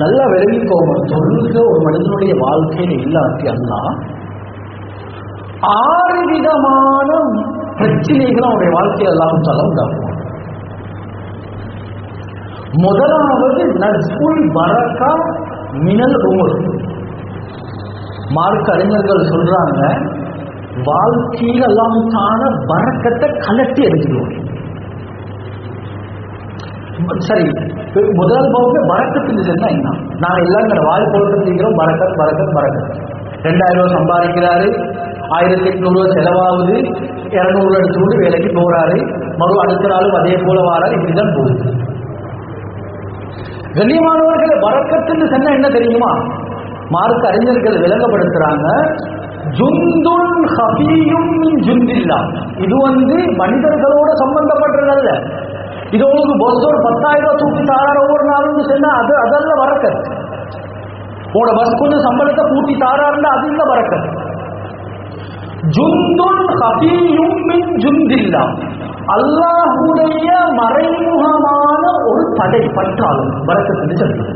நல்லா விளங்கிக்கோங்க. தொழுக ஒரு மனிதனுடைய வாழ்க்கையில இல்லாட்டி அல்லா. ஆறு விதமான பிரச்சனைகள் அவனுடைய வாழ்க்கையில் எல்லாம் தலை உண்டாக்குவான் முதலாவது நஸ்புல் பரக்கா மினல் உமர். மார்க் அறிஞர்கள் சொல்றாங்க வாழ்க்கையில் எல்லாம் தான பறக்கத்தை கலட்டி எடுத்துடுவோம் சரி முதல் பகுதியில் பறக்கத்து என்ன என்ன நாங்கள் எல்லாம் இந்த வாய் போட்டுருக்கிறோம் பறக்கத் பறக்கத் பறக்கத் ரெண்டாயிரம் ரூபாய் சம்பாதிக்கிறாரு ஆயிரத்தி எட்நூறு செலவாகுது இரநூறு எடுத்துக்கொண்டு வேலைக்கு போறாரு மறு அடுத்த நாளும் அதே போல வாராரு இப்படிதான் போகுது. கண்ணியமானவர்களை வரக்கத்துன்னு சொன்னா என்ன தெரியுமா? மார்க்க அறிஞர்கள் விளங்கப்படுத்துறாங்க ஜுந்துன் ஹபியும் ஜுந்தில்லா. இது வந்து மனிதர்களோட சம்பந்தப்பட்டதல்ல. உங்களுக்கு பஸ் ஒரு பத்தாயிரம் ரூபாய் தூக்கி தாரார ஒவ்வொரு நாளும் சொன்னா அது அதெல்லாம் வரக்கத் உங்களோட பஸ் கொஞ்சம் சம்பளத்தை கூட்டி தாராருன்னா அது இல்ல வரக்கத் ஜுந்துன் ஹபியும் மின் ஜுந்தில்லா அல்லாஹுடைய மறைமுகமான ஒரு தடை பற்றாலும் வரக்கத்துன்னு சொல்றது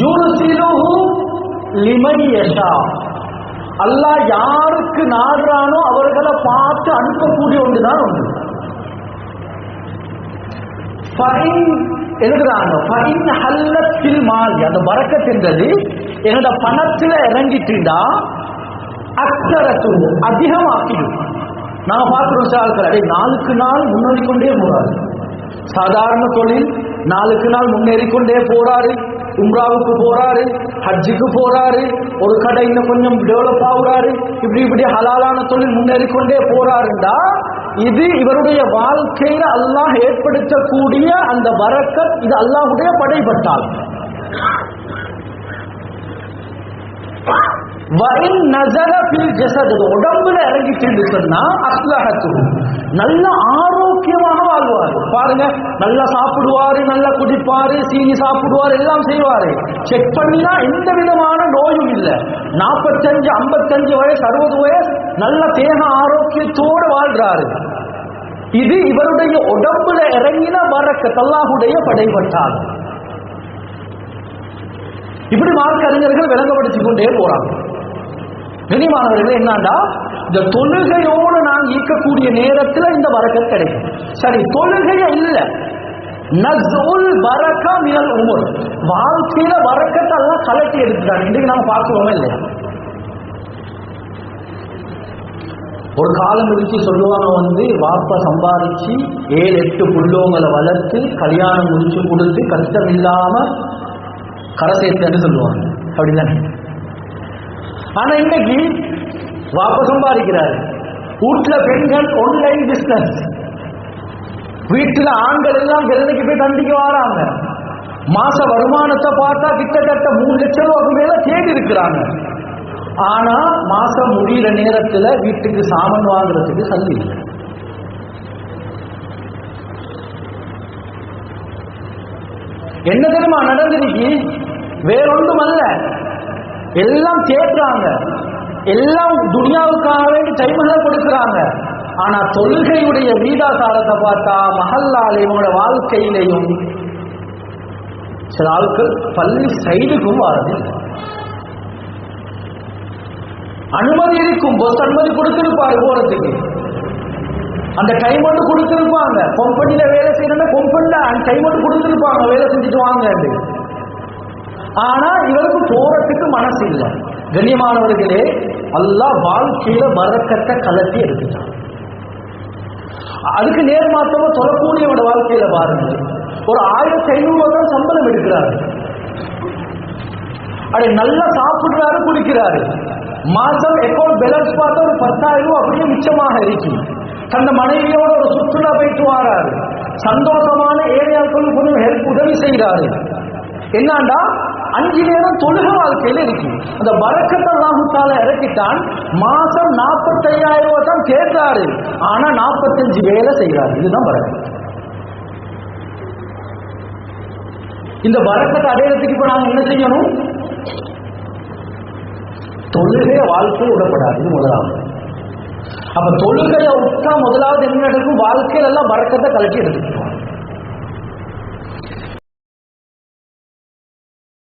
யுர்சிலுஹு லிமன் அல்லாஹ் யாருக்கு நாடுறானோ அவர்களை பார்த்து அனுப்பக்கூடிய ஒன்றுதான் ஒன்று எழுதுறாங்க. அந்த பறக்கத் என்றது என்னோட பணத்துல இறங்கிட்டுண்டா அக்கரத்து அதிகமாக்கிடும். நான் பார்க்கிறோம் சார் நாளுக்கு நாள் முன்னேறி கொண்டே போறாரு. சாதாரண தொழில் நாளுக்கு நாள் முன்னேறி கொண்டே போறாரு உம்ராவுக்கு போறாரு ஹஜ்ஜுக்கு போறாரு ஒரு கடை இன்னும் கொஞ்சம் டெவலப் ஆகுறாரு இப்படி இப்படி ஹலாலான தொழில் முன்னேறி கொண்டே போறாருண்டா இது இவருடைய வாழ்க்கையில அல்லாஹ் ஏற்படுத்தக்கூடிய அந்த வரக்கத் இது அல்லாஹுடைய படைப்பட்டால் வரின் நசர பில் ஜசத் உடம்புல இறங்கிட்டு சொன்னா அஸ்லகத்து நல்ல ஆரோக்கியமாக வாழ்வார் பாருங்க நல்லா சாப்பிடுவாரு நல்லா குடிப்பாரு சீனி சாப்பிடுவாரு எல்லாம் செய்வாரு. செக் பண்ணினா எந்த விதமான நோயும் இல்லை. நாற்பத்தஞ்சு ஐம்பத்தஞ்சு வயசு அறுபது வயசு நல்ல தேக ஆரோக்கியத்தோடு வாழ்றாரு. இது இவருடைய உடம்புல இறங்கின வரக்க தல்லாஹுடைய படைபட்டால் இப்படி மார்க்க அறிஞர்கள் விளங்கப்படுத்திக் கொண்டே போறாங்க. கனிமானவர்களே என்னண்டா இந்த தொழுகையோடு நான் ஈர்க்கக்கூடிய நேரத்தில் இந்த வரக்கத் கிடைக்கும். சரி தொழுகைய இல்ல. நஸ்உல் பரக்கா மினல் உமர். வாழ்க்கையில வரக்கத்தை எல்லாம் கலட்டி எடுத்துட்டாங்க இன்றைக்கு நாம பார்க்கிறோமே இல்லையா? ஒரு காலம் இருக்கு சொல்லுவாங்க வந்து வாப்பா சம்பாதிச்சு ஏழு எட்டு புள்ளவங்களை வளர்த்து கல்யாணம் முடிச்சு கொடுத்து கஷ்டம் இல்லாம கரை சேர்த்தேன்னு சொல்லுவாங்க. அப்படிதானே? ஆனா இன்னைக்கு வாப்ப சம்பாதிக்கிறாரு. வீட்டுல பெண்கள் ஒன்லைன் பிசினஸ் வீட்டுல ஆண்கள் எல்லாம் வேலைக்கு போய் தண்டிக்க வராங்க. மாச வருமானத்தை பார்த்தா கிட்டத்தட்ட மூணு லட்சம் ரூபாய்க்கு மேல தேடி இருக்கிறாங்க. ஆனா மாசம் முடிகிற நேரத்துல வீட்டுக்கு சாமான் வாங்குறதுக்கு சந்தி இல்லை. என்ன தெரியுமா நடந்துருக்கு? வேறொன்றும் அல்ல. எல்லாம் கேட்கிறாங்க எல்லாம் துனியாவுக்காக வேண்டி டைம்ல கொடுக்கிறாங்க. ஆனா தொழுகையுடைய வீதாசாரத்தை பார்த்தா மஹல்லாலையோட வாழ்க்கையிலையும் சில ஆட்கள் பள்ளி சைடுக்கும் வரதில்லை அனுமதி இருக்கும் பஸ் அனுமதி கொடுத்திருப்பாரு போறதுக்கு. அந்த டைம் மட்டும் கொடுத்திருப்பாங்க. கம்பெனில வேலை செய்யணும்னா அந்த டைம் மட்டும் கொடுத்திருப்பாங்க. வேலை செஞ்சுட்டு வாங்க ஆனா இவருக்கு போறதுக்கு மனசு இல்லை. கண்ணியமானவர்களே அல்லாஹ் வாழ்க்கையில வரக்கத்தை கலட்டி எடுத்துட்டான். அதுக்கு நேர் மாத்தமா சொல்லக்கூடியவனோட வாழ்க்கையில பாருங்க. ஒரு ஆயிரத்தி ஐநூறு தான் சம்பளம் எடுக்கிறாரு. அப்படி நல்லா சாப்பிடுறாரு குடிக்கிறாரு. மாசம் அக்கௌண்ட் பேலன்ஸ் பார்த்தா ஒரு பத்தாயிரம் ரூபாய் அப்படியே மிச்சமாக இருக்கு. தந்த மனைவியோட ஒரு சுற்றுலா போயிட்டு வராரு. சந்தோஷமான ஏரியாக்களும் கொஞ்சம் ஹெல்ப் உதவி செய்கிறாரு என்னண்டா? அஞ்சு நேரம் தொழுக வாழ்க்கையில இருக்கு அந்த பறக்கத்தை அல்லாஹுத்தால இறக்கிட்டான். மாசம் நாற்பத்தையாயிரம் ரூபாய் தான் கேட்டாரு ஆனா நாற்பத்தஞ்சு வேலை செய்கிறாரு. இதுதான் பறக்கத் இந்த பறக்கத்தை அடையிறதுக்கு இப்ப நாங்க என்ன செய்யணும்? தொழுகைய வாழ்க்கை விடப்படாது. இது முதலாவது. அப்ப தொழுகையை விட்டா முதலாவது என்ன நடக்கும்? வாழ்க்கையில எல்லாம் பறக்கத்தை கலட்டி எடுத்துக்கிட்டோம்.